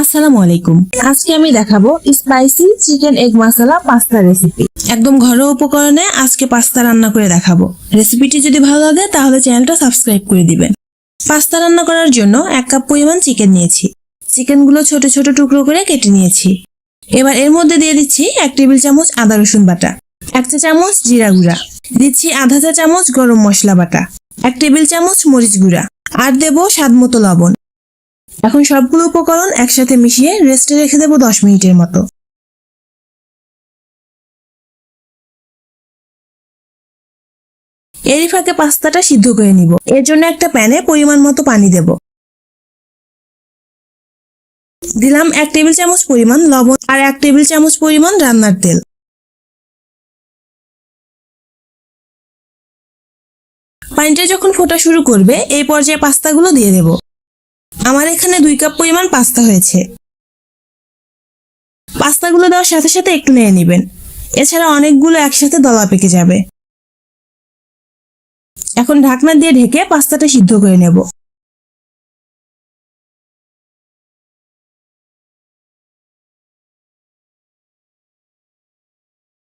আসসালামু আলাইকুম। আজকে আমি দেখাবো spicy chicken egg masala pasta recipe একদম ঘরোয়া উপকরণে আজকে পাস্তা রান্না করে দেখাবো। রেসিপিটি যদি ভালো লাগে, তাহলে চ্যানেলটা সাবস্ক্রাইব করে দিবেন। পাস্তা রান্না করার জন্য এক কাপ পরিমাণ চিকেন নিয়েছি। চিকেনগুলো ছোট ছোট টুকরো করে কেটে নিয়েছি। এবার এর মধ্যে দিয়ে দিচ্ছি এক টেবিল চামচ আদা রসুন বাটা, এক চা চামচ জিরা গুঁড়া, দিচ্ছি আধা চা চামচ গরম মশলা বাটা, এক টেবিল চামচ মরিচ গুঁড়া, আর দেবো স্বাদ মতো লবণ। এখন সবগুলো উপকরণ একসাথে মিশিয়ে রেস্টে রেখে দেবো দশ মিনিটের মতো। এরই ফাঁকে পাস্তাটা সিদ্ধ করে নিব। এর জন্য একটা প্যানে পরিমাণ মতো পানি দেব। দিলাম এক টেবিল চামচ পরিমাণ লবণ আর এক টেবিল চামচ পরিমাণ রান্নার তেল। পানিটা যখন ফোটা শুরু করবে, এই পর্যায়ে পাস্তাগুলো দিয়ে দেব। আমার এখানে দুই কাপ পরিমাণ পাস্তা হয়েছে। পাস্তাগুলো দেওয়ার সাথে সাথে একটু নিয়ে নেবেন। এছাড়া অনেকগুলো একসাথে দলা পেকে যাবে। এখন ঢাকনা দিয়ে ঢেকে পাস্তাটা সিদ্ধ করে নেব।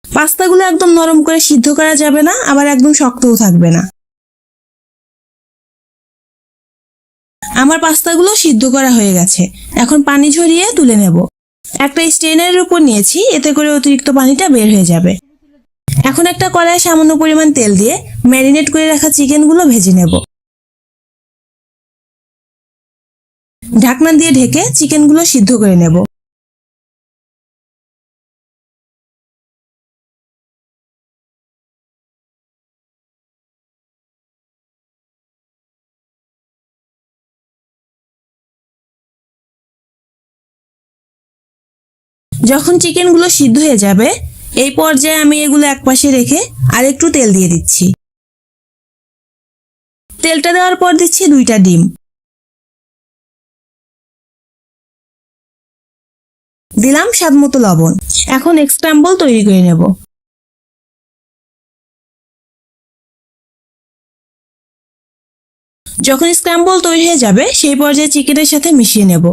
পাস্তাগুলো একদম নরম করে সিদ্ধ করা যাবে না, আবার একদম শক্তও থাকবে না। আমার পাস্তাগুলো সিদ্ধ করা হয়ে গেছে। এখন পানি ঝরিয়ে তুলে নেব। একটা স্টেনারের উপর নিয়েছি, এতে করে অতিরিক্ত পানিটা বের হয়ে যাবে। এখন একটা কড়াই সামান্য পরিমাণ তেল দিয়ে ম্যারিনেট করে রাখা চিকেনগুলো ভেজে নেব। ঢাকনা দিয়ে ঢেকে চিকেনগুলো সিদ্ধ করে নেব। যখন চিকেনগুলো সিদ্ধ হয়ে যাবে, এই পর্যায়ে আমি এগুলো একপাশে রেখে আরেকটু তেল দিয়ে দিচ্ছি। তেলটা দেওয়ার পর দিচ্ছি দুইটা ডিম। দিলাম স্বাদ মতো লবণ। এখন এক্সক্রাম্বল তৈরি করে নেব। যখন স্ক্র্যাম্বল তৈরি হয়ে যাবে, সেই পর্যায়ে চিকেনের সাথে মিশিয়ে নেব।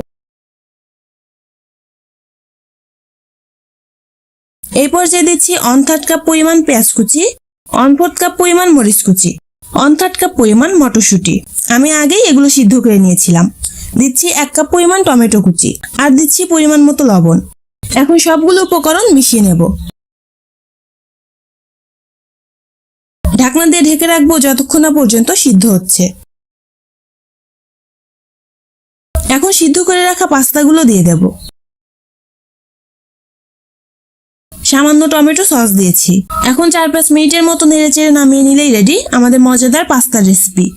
এই পর্যায়ে দিচ্ছি অন থার্ড কাপ পরিমাণ পেঁয়াজ কুচি অন ফোর্থ কাপ পরিমাণ মরিচ কুচি অন থার্ড কাপ পরিমাণ মটরশুঁটি। আমি আগেই এগুলো সিদ্ধ করে নিয়েছিলাম। দিচ্ছি এক কাপ পরিমাণ টমেটো কুচি আর দিচ্ছি পরিমাণ মতো লবণ। এখন সবগুলো উপকরণ মিশিয়ে নেব। ঢাকনা দিয়ে ঢেকে রাখব যতক্ষণ না পর্যন্ত সিদ্ধ হচ্ছে। এখন সিদ্ধ করে রাখা পাস্তাগুলো দিয়ে দেব। সামান্য টমেটো সস দিয়েছি। এখন চার পাঁচ মিনিটের মতো নেড়ে চেড়ে নামিয়ে নিলেই রেডি আমাদের মজাদার পাস্তার রেসিপি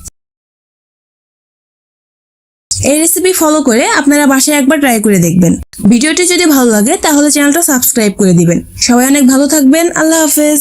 এই রেসিপি ফলো করে আপনারা বাসায় একবার ট্রাই করে দেখবেন। ভিডিওটি যদি ভালো লাগে তাহলে চ্যানেলটা সাবস্ক্রাইব করে দিবেন। সবাই অনেক ভালো থাকবেন। আল্লাহ হাফেজ।